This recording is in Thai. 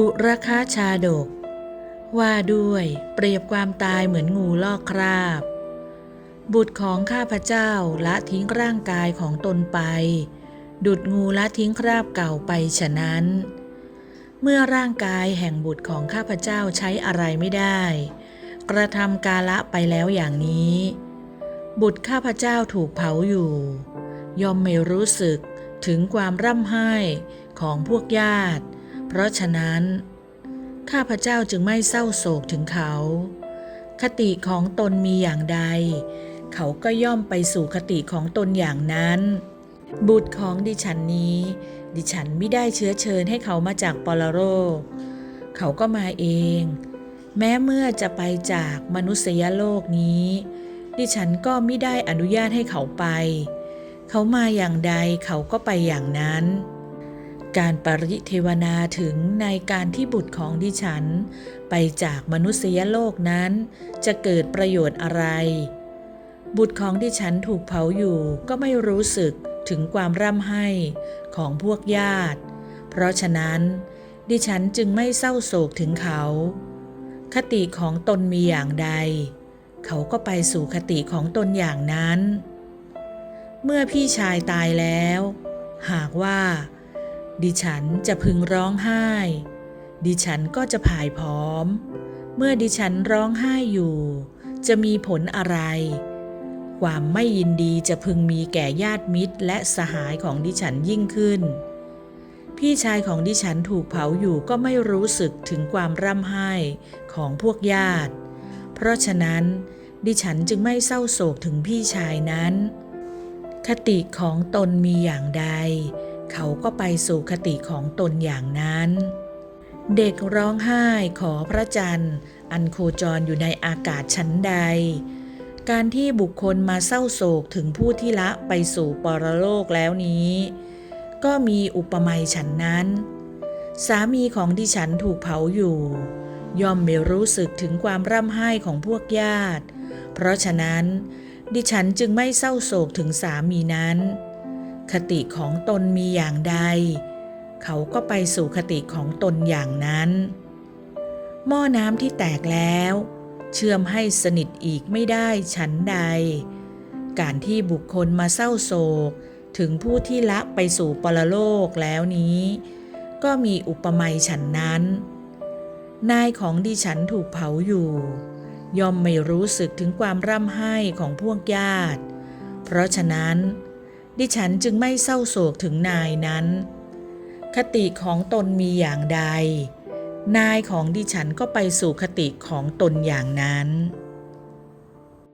อุรคาชาดก ว่าด้วยเปรียบความตายเหมือนงูลอกคราบ บุตรของข้าพเจ้าละทิ้งร่างกายของตนไป ดุดงูละทิ้งคราบเก่าไปฉะนั้น เมื่อร่างกายแห่งบุตรของข้าพเจ้าใช้อะไรไม่ได้ กระทำกาละไปแล้วอย่างนี้ บุตรข้าพเจ้าถูกเผาอยู่ ย่อมไม่รู้สึกถึงความร่ำไห้ของพวกญาติ เพราะฉะนั้น ข้าพเจ้าจึงไม่เศร้าโศกถึงเขา คติของตนมีอย่างใด เขาก็ย่อมไปสู่คติของตนอย่างนั้น บุตรของดิฉันนี้ ดิฉันไม่ได้เชื้อเชิญให้เขามาจากปรโลกเขาก็มาเอง แม้เมื่อจะไปจากมนุษยโลกนี้ ดิฉันก็ไม่ได้อนุญาตให้เขาไป เขามาอย่างใดเขาก็ไปอย่างนั้น การปริเทวนาถึงในการที่บุตรของดิฉัน ไปจากมนุษยโลกนั้น จะเกิดประโยชน์อะไร บุตรของดิฉันถูกเผาอยู่ก็ไม่รู้สึกถึงความร่ำไห้ของพวกญาติ เพราะฉะนั้น ดิฉันจึงไม่เศร้าโศกถึงเขา คติของตนมีอย่างใด เขาก็ไปสู่คติของตนอย่างนั้น เมื่อพี่ชายตายแล้ว หากว่า ดิฉันจะพึงร้องไห้ ดิฉันก็จะผายผอม เมื่อดิฉันร้องไห้อยู่ จะมีผลอะไร ความไม่ยินดีจะพึงมีแก่ญาติมิตรและสหายของดิฉันยิ่งขึ้น พี่ชายของดิฉันถูกเผาอยู่ก็ไม่รู้สึกถึงความร่ำไห้ของพวกญาติ เพราะฉะนั้น ดิฉันจึงไม่เศร้าโศกถึงพี่ชายนั้น คติของตนมีอย่างใด เขาก็ไปสู่คติของตนอย่างนั้น เด็กร้องไห้ขอพระจันทร์ อันโคจรอยู่ในอากาศชั้นใด การที่บุคคลมาเศร้าโศกถึงผู้ที่ละไปสู่ปรโลกแล้วนี้ ก็มีอุปมาฉันนั้น สามีของดิฉันถูกเผาอยู่ ย่อมไม่รู้สึกถึงความร่ำไห้ของพวกญาติ เพราะฉะนั้นดิฉันจึงไม่เศร้าโศกถึงสามีนั้น คติของตนมีอย่างใด เขาก็ไปสู่คติของตนอย่างนั้น หม้อน้ำที่แตกแล้ว เชื่อมให้สนิทอีกไม่ได้ฉันใด การที่บุคคลมาเศร้าโศกถึงผู้ที่ละไปสู่ปรโลกแล้วนี้ ก็มีอุปมาฉันนั้น นายของดิฉันถูกเผาอยู่ ย่อมไม่รู้สึกถึงความร่ำไห้ของพวกญาติ เพราะฉะนั้น ดิฉันจึงไม่เศร้าโศกถึงนายนั้น คติของตนมีอย่างใด นายของดิฉันก็ไปสู่คติของตนอย่างนั้น